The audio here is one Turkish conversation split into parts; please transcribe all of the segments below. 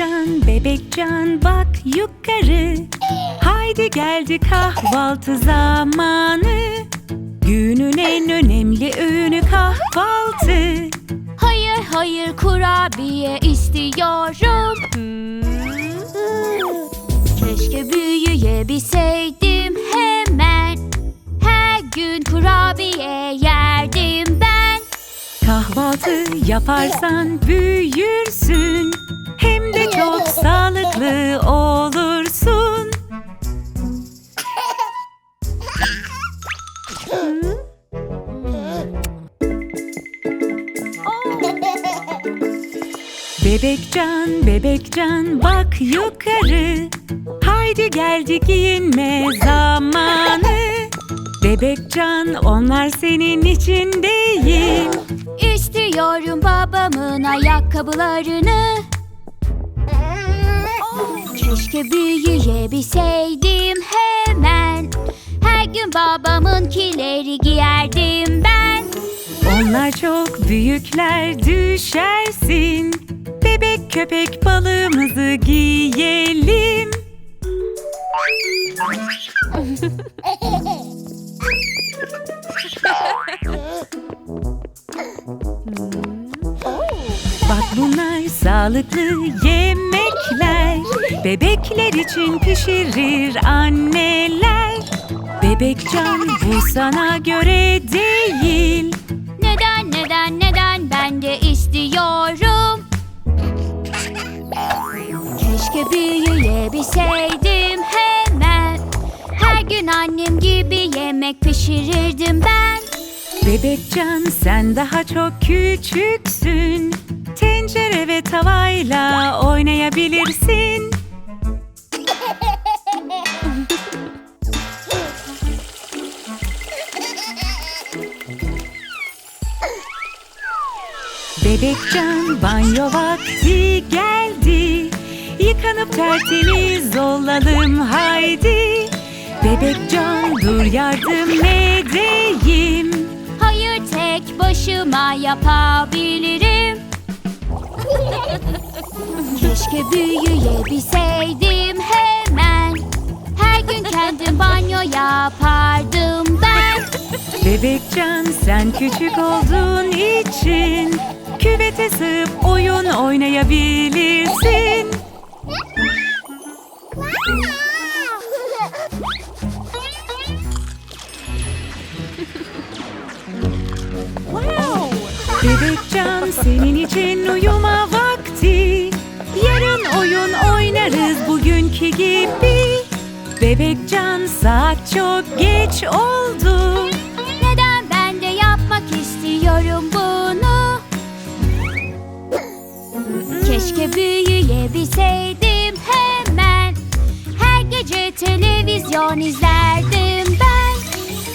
Bebekcan, bebekcan bak yukarı Haydi geldi kahvaltı zamanı Günün en önemli öğünü kahvaltı Hayır hayır kurabiye istiyorum. Keşke büyüyebilseydim hemen. Her gün kurabiye yerdim ben. Kahvaltı yaparsan büyürsün Hem de çok sağlıklı olursun. Bebekcan, bebekcan bak yukarı. Haydi geldi giyinme zamanı. Bebekcan onlar senin için değil. İstiyorum babamın ayakkabılarını. Keşke büyüyebilseydim hemen. Her gün babamınkileri giyerdim ben. Onlar çok büyükler düşersin Bebek köpek balığımızı giyelim Bak bunlar sağlıklı yemekler Bebekler için pişirir anneler Bebekcan bu sana göre değil Neden neden neden ben de istiyorum. Keşke büyüyebilseydim hemen. Her gün annem gibi yemek pişirirdim ben. Bebekcan sen daha çok küçüksün Tencere ve tavayla oynayabilirsin Bebekcan banyo vakti geldi Yıkanıp tertemiz olalım haydi Bebekcan dur yardım edeyim Hayır tek başıma yapabilirim. Keşke büyüyebilseydim hemen. Her gün kendim banyo yapardım ben. Bebekcan sen küçük olduğun için Küvete sığıp oyun oynayabilirsin. Bebekcan senin için uyuma vakti. Yarın oyun oynarız bugünkü gibi. Bebekcan saat çok geç oldu büyüyebilseydim hemen. Her gece televizyon izlerdim ben.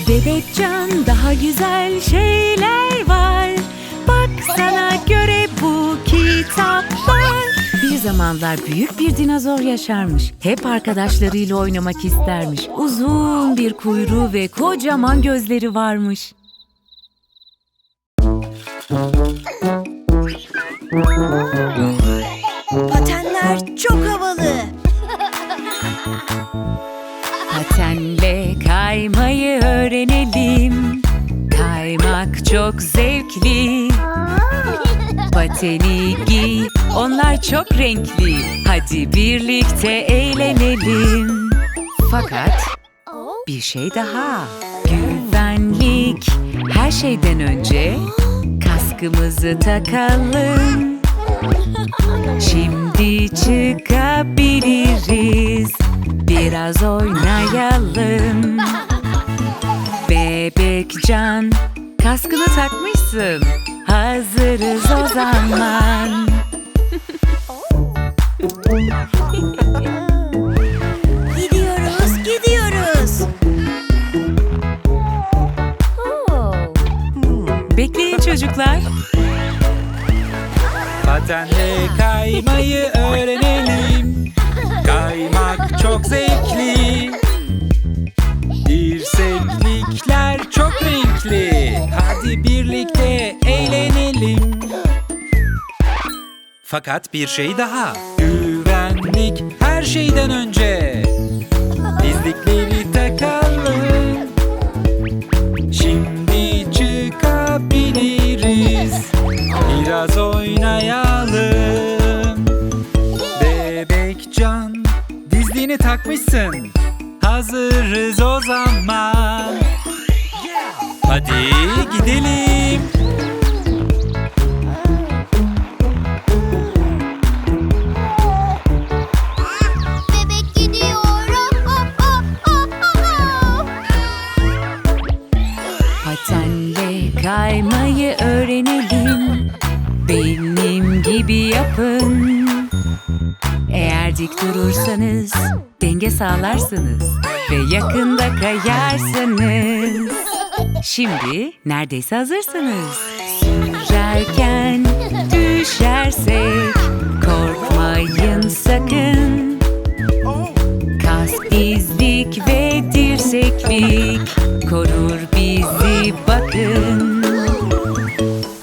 Bebekcan daha güzel şeyler var. Bak sana göre bu kitaplar Bir zamanlar büyük bir dinozor yaşarmış. Hep arkadaşlarıyla oynamak istermiş. Uzun bir kuyruğu ve kocaman gözleri varmış. Patenler çok zevkli. Pateni giy, onlar çok renkli. Hadi birlikte eğlenelim. Fakat bir şey daha. Güvenlik. Her şeyden önce Kaskımızı takalım. Şimdi çıkabiliriz. Biraz oynayalım. Bebekcan Kaskını takmışsın. Hazırız o zaman. Gidiyoruz, gidiyoruz. Bekleyin çocuklar. Patenle kaymayı öğrenelim. Kaymak çok zevkli Dirseklikler çok renkli. Hadi birlikte eğlenelim. Fakat bir şey daha. Güvenlik Eğer dik durursanız denge sağlarsınız ve yakında kayarsınız. Şimdi neredeyse hazırsınız. Sürerken düşersek korkmayın sakın. Kask, dizlik ve dirseklik korur bizi bakın.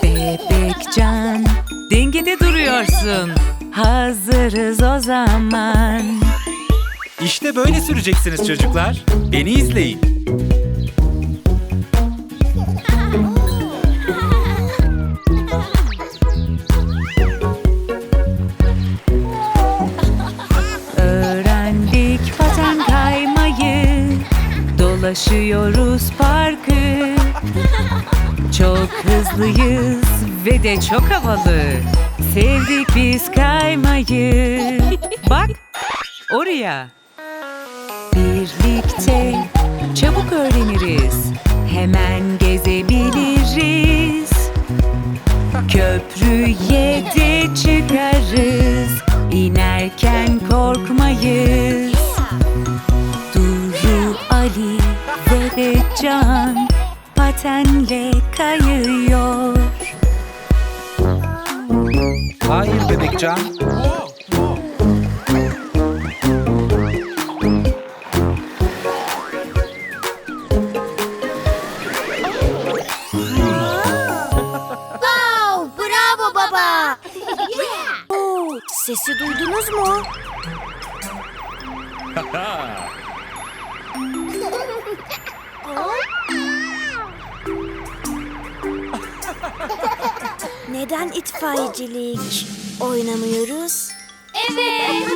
Bebekcan dengede duruyorsun. Hazırız o zaman. İşte böyle süreceksiniz çocuklar. Beni izleyin. Öğrendik paten kaymayı. Dolaşıyoruz parkı. Çok hızlıyız ve de çok havalı. Sevdik biz kaymayı. Bak oraya. Birlikte çabuk öğreniriz. Hemen gezebiliriz. Köprüye de çıkarız. İnerken korkmayız. Duru, Ali ve de Can patenle kayıyor. Hayır Bebekcan. Wow, bravo baba. Oo, sesi duydunuz mu? Neden itfaiyecilik oynamıyoruz? Evet.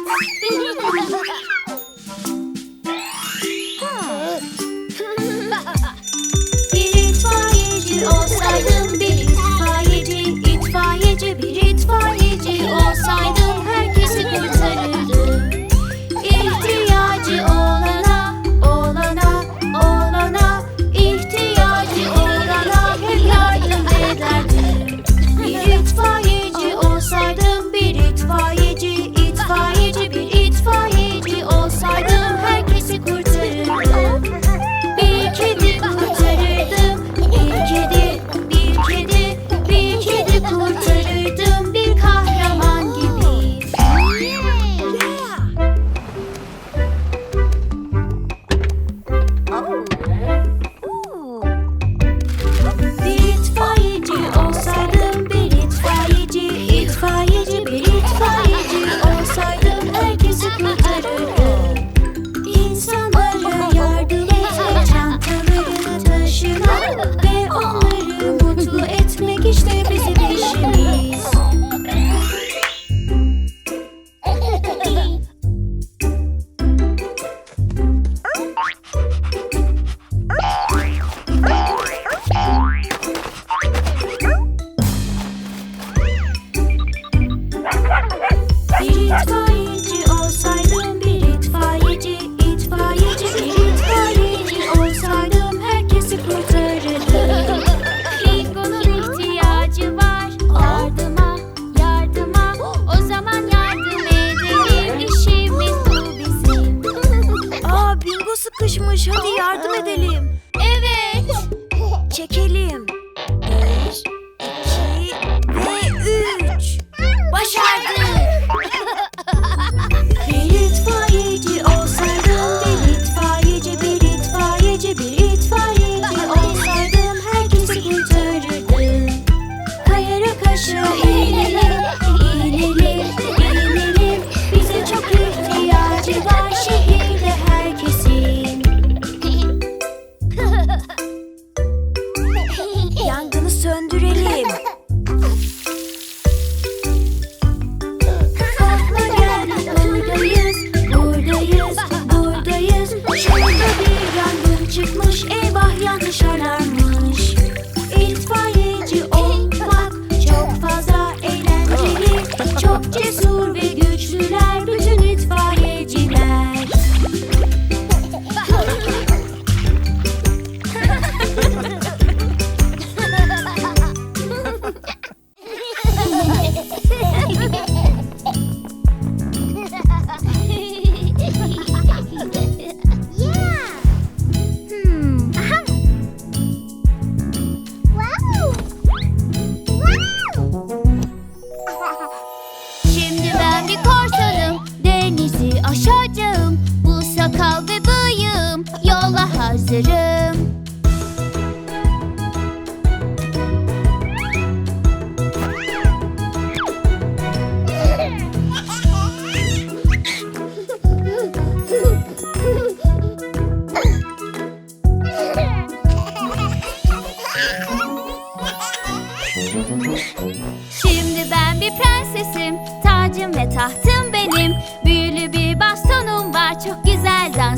Shonar.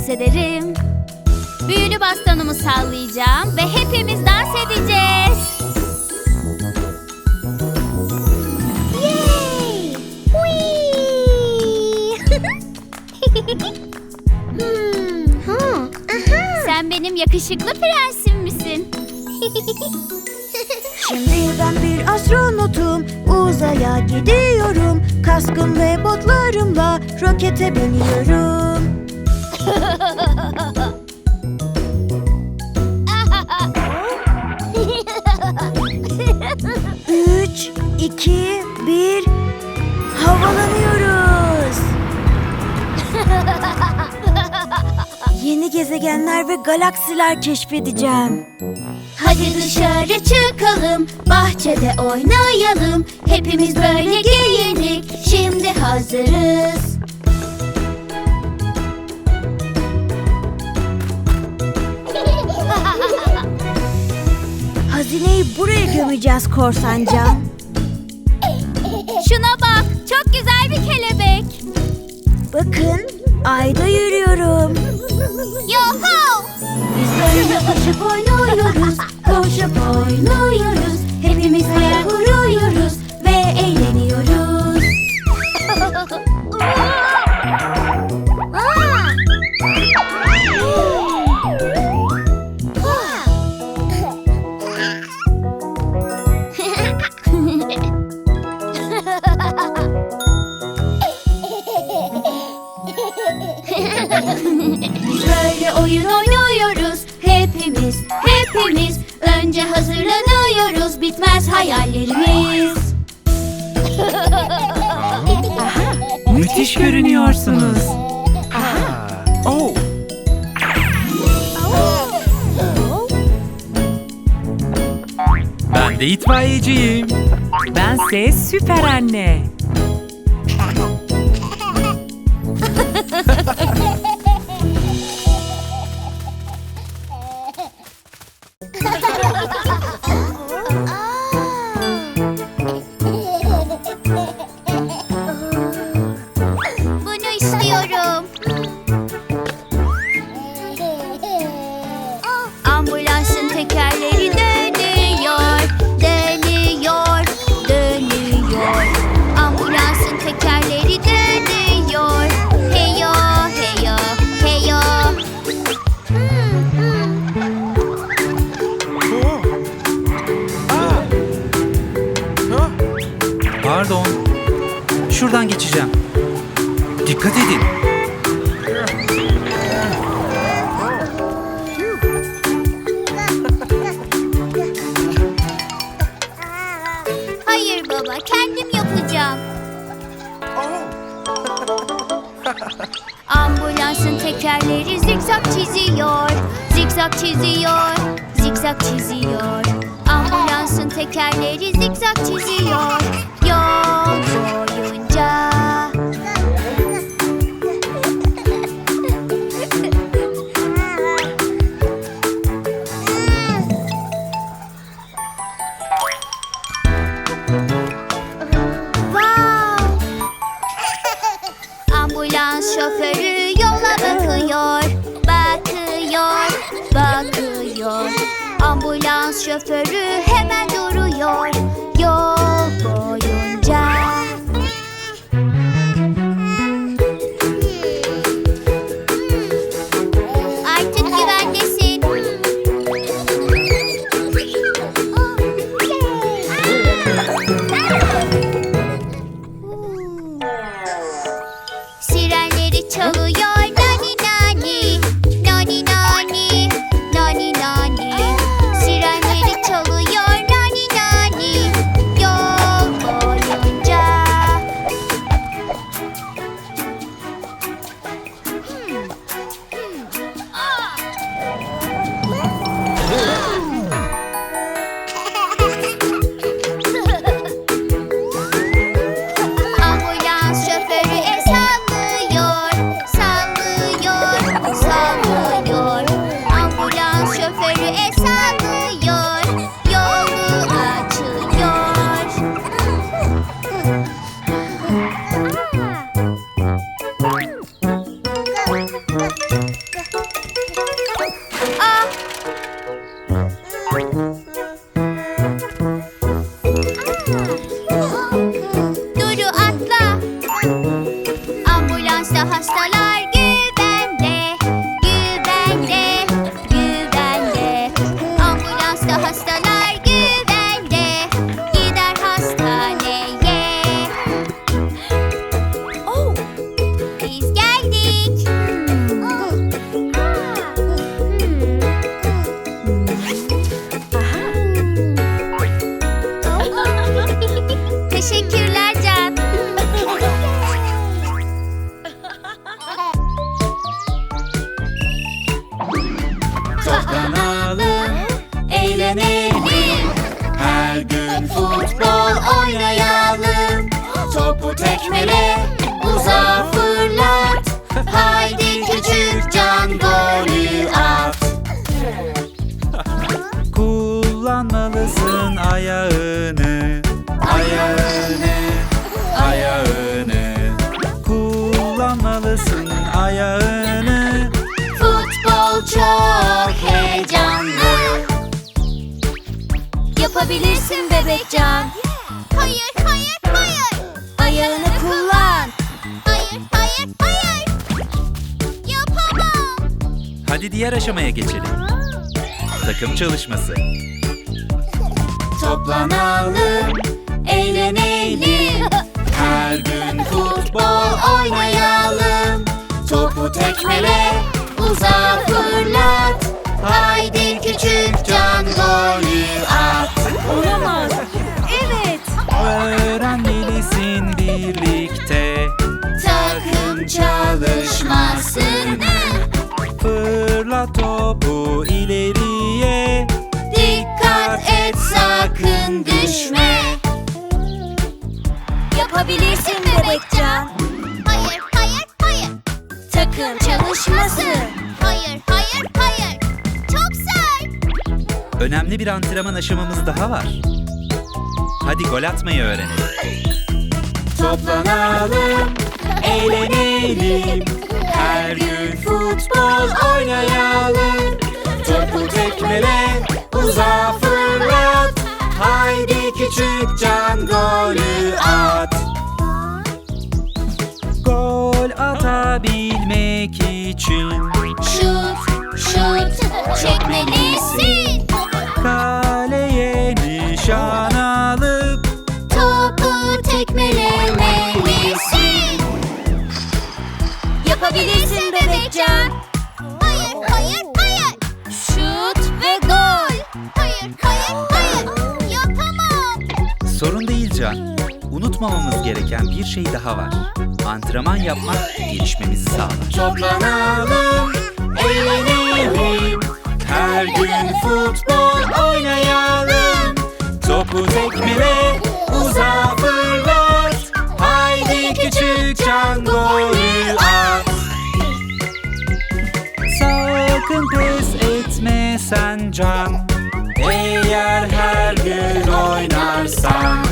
Dans ederim. Büyülü bastonumu sallayacağım ve hepimiz dans edeceğiz. Yay! hmm. Sen benim yakışıklı prensim misin? Şimdi ben bir astronotum Uzaya gidiyorum Kaskım ve botlarımla Rokete biniyorum Üç, iki, bir Havalanıyoruz Yeni gezegenler ve galaksiler keşfedeceğim Hadi dışarı çıkalım, bahçede oynayalım. Hepimiz böyle giyinik, şimdi hazırız. Hazineyi buraya gömeceğiz korsancan. Şuna bak, çok güzel bir kelebek. Bakın ayda yürüyorum. Yoho! Biz böyle koşup oynuyoruz, koşup oynuyoruz. Hepimiz hayal kuruyoruz böyle oyun oynuyoruz hepimiz, hepimiz. Önce hazırlanıyoruz, bitmez hayallerimiz. Müthiş görünüyorsunuz. Oh, ben de itfaiyeciyim. Bense süper anne. Tekerleri zikzak çiziyor, zikzak çiziyor, zikzak çiziyor. Ambulansın tekerleri zikzak çiziyor, yol boyunca. hacer Yapabilirsin bebek can. Hayır, hayır, hayır. Ayağını kullan. Hayır, hayır, hayır. Yapamam. Hadi diğer aşamaya geçelim. Takım çalışması. Toplanalım, eğlenelim. Her gün futbol oynayalım. Topu tekmele, uzağa fırlat. Haydi küçük can golü at. Olamaz. Evet. Öğrenmelisin birlikte. Takım çalışmasını. Fırlat topu ileriye. Dikkat et sakın düşme. Yapabilirsin bebekcan. Hayır hayır hayır. Takım çalışması Önemli bir antrenman aşamamız daha var. Hadi gol atmayı öğrenelim. Toplanalım, eğlenelim. Her gün futbol oynayalım. Topu tekmele, uzağa fırlat. Haydi küçük can golü at. Gol atabilmek için Şut şut çekmelisin Unutmamamız gereken bir şey daha var. Antrenman yapmak gelişmemizi sağlar. Toplanalım, eğlenelim. Her gün futbol oynayalım. Topu tekmele, uzağa fırlat. Haydi küçük can golü at. Sakın pes etme sen can Eğer her gün oynarsan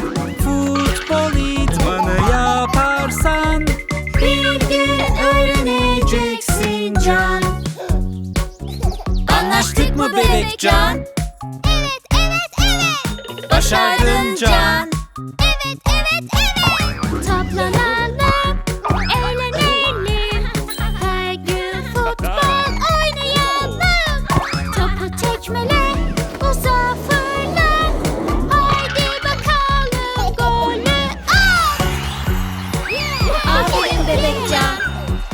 mı bebek can? Evet evet evet. Başardın can. Evet evet evet. Toplanalım Eğlenelim. Her gün futbol oynayalım. Topu tekmele Uzağa fırlat Haydi bakalım Golü at Aferin bebekcan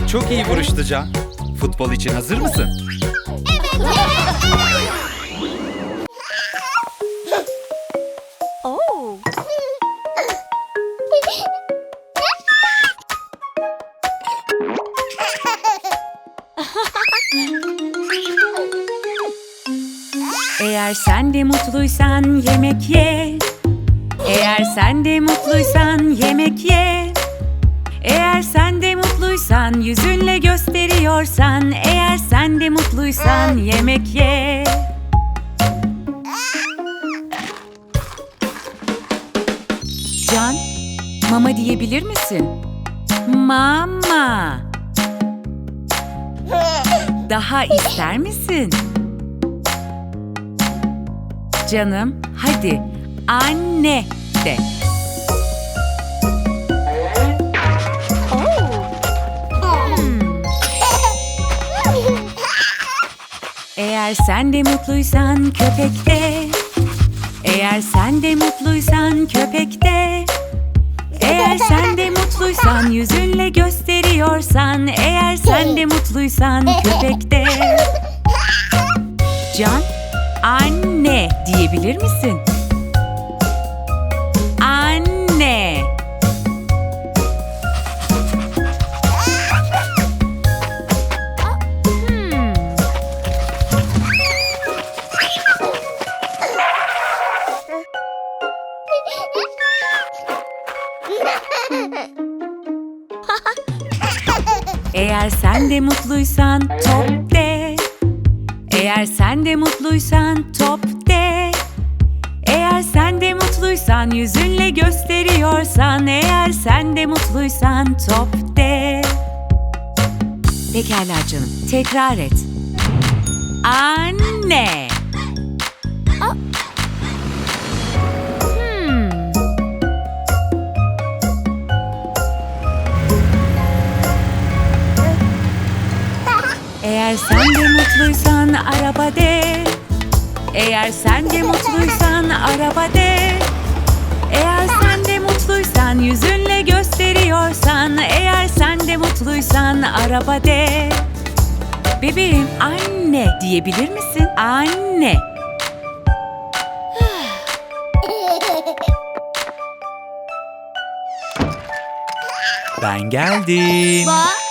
Çok iyi vuruştu can. Futbol için hazır mısın? Oo. Eğer sen de mutluysan yemek ye. Eğer sen de mutluysan yemek ye. Eğer sen de mutluysan yüzünle gösteriyorsan Eğer sen de mutluysan yemek ye. Can, mama diyebilir misin? Mama. Daha ister misin? Canım, hadi anne de. Eğer sen de mutluysan köpek de. Eğer sen de mutluysan köpek de. Eğer sen de mutluysan yüzünle gösteriyorsan Eğer sen de mutluysan köpek de Can, anne diyebilir misin? Tekrar et. Anne. Hmm. Eğer sen de mutluysan araba de. Eğer sen de mutluysan araba de. Eğer sen de mutluysan yüzünle gösteriyorsan Eğer sen de mutluysan araba de Bebeğim anne diyebilir misin? Anne Ben geldim. Bak